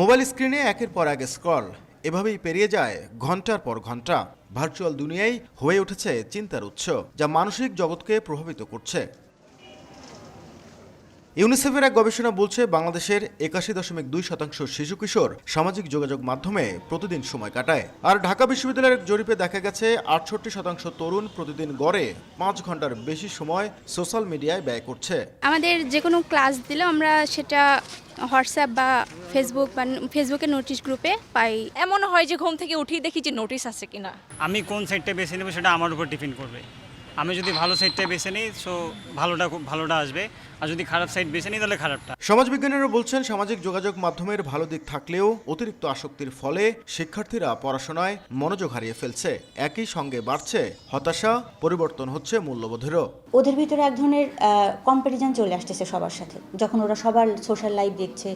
Mobile স্ক্রিনে একের পর এক স্ক্রল। এভাবেই পেরিয়ে যায় ঘণ্টার পর ঘণ্টা। ভার্চুয়াল দুনিয়াই হয়ে উঠেছে চিন্তার উৎস, যা মানসিক জগৎকে প্রভাবিত করছে। ইউনিসেফের এক গবেষণা বলছে বাংলাদেশের একাশি দশমিক দুই শতাংশ শিশু কিশোর সামাজিক যোগাযোগ মাধ্যমে প্রতিদিন সময় কাটায়। আর ঢাকা বিশ্ববিদ্যালয়ের জরিপে দেখা গেছে আটষট্টি শতাংশ তরুণ প্রতিদিন গড়ে পাঁচ ঘণ্টার বেশি সময় সোশ্যাল মিডিয়ায় ব্যয় করছে। আমাদের যে কোনো ক্লাস দিলে আমরা সেটা হোয়াটসঅ্যাপ বা ফেসবুক বা ফেসবুকের নোটিশ গ্রুপে পাই। এমন হয় যে ঘুম থেকে উঠেই দেখি যে নোটিশ আছে কিনা। আমি কোন সাইডটা বেছে নেব সেটা আমার উপর ডিপেন্ড করবে। আমি যদি ভালো সাইডটা বেছে নিই সো ভালোটা খুব ভালোটা আসবে। আর যদি খারাপ সাইড বেছে নিই তাহলে খারাপটা। সমাজবিজ্ঞানীরা বলছেন সামাজিক যোগাযোগ মাধ্যমের ভালো দিক থাকলেও অতিরিক্ত আসক্তির ফলে শিক্ষার্থীরা পড়াশোনায় মনোযোগ হারিয়ে ফেলছে। একই সঙ্গে বাড়ছে হতাশা পরিবর্তন হচ্ছে মূল্যবোধেরও। ওদের ভিতরে এক ধরনের কম্পারিজন চলে আসতেছে সবার সাথে। যখন ওরা সবার সোশ্যাল লাইফ দেখছে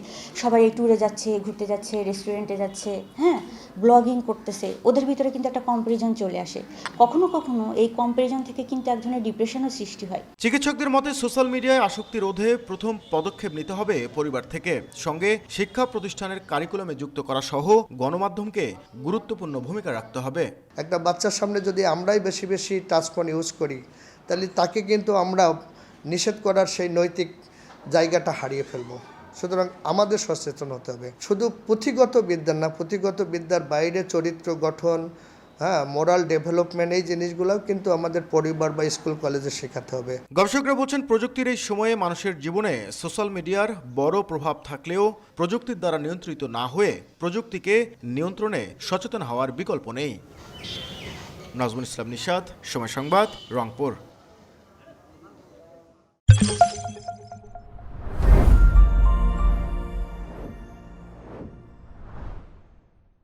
সবাই ট্যুরে যাচ্ছে ঘুরতে যাচ্ছে রেস্টুরেন্টে যাচ্ছে হ্যাঁ? ব্লগিং করতেছে ওদের ভিতরে কিন্তু একটা কম্পারিজন চলে আসে। কখনো কখনো এই কম্পারিজন থেকে কিন্তু এক ধরনের ডিপ্রেশনও সৃষ্টি হয়। চিকিৎসকদের মতে সোশ্যাল মিডিয়ায় আসক্তি রোধে প্রথম পদক্ষেপ নিতে হবে পরিবার থেকে। সঙ্গে শিক্ষা প্রতিষ্ঠানের কারিকুলামে যুক্ত করা সহ গণমাধ্যমকে গুরুত্বপূর্ণ ভূমিকা রাখতে হবে। একটা বাচ্চার সামনে যদি আমরাই বেশি বেশি টাচ ফোন ইউজ করি তাহলে তাকে কিন্তু আমরা নিষেধ করার সেই নৈতিক জায়গাটা হারিয়ে ফেলব। সুতরাং আমাদের সচেতন হতে হবে। শুধু পুঁথিগত বিদ্যা না, পুঁথিগত বিদ্যার বাইরে চরিত্র গঠন হ্যাঁ মোরাল ডেভেলপমেন্ট এই জিনিসগুলোও কিন্তু আমাদের পরিবার বা স্কুল কলেজে শেখাতে হবে। গবেষকরা বলছেন, প্রযুক্তির এই সময়ে মানুষের জীবনে সোশ্যাল মিডিয়ার বড় প্রভাব থাকলেও প্রযুক্তির দ্বারা নিয়ন্ত্রিত না হয়ে প্রযুক্তিকে নিয়ন্ত্রণে সচেতন হওয়ার বিকল্প নেই। নাজমুল ইসলাম নিশাদ সময় সংবাদ, রংপুর।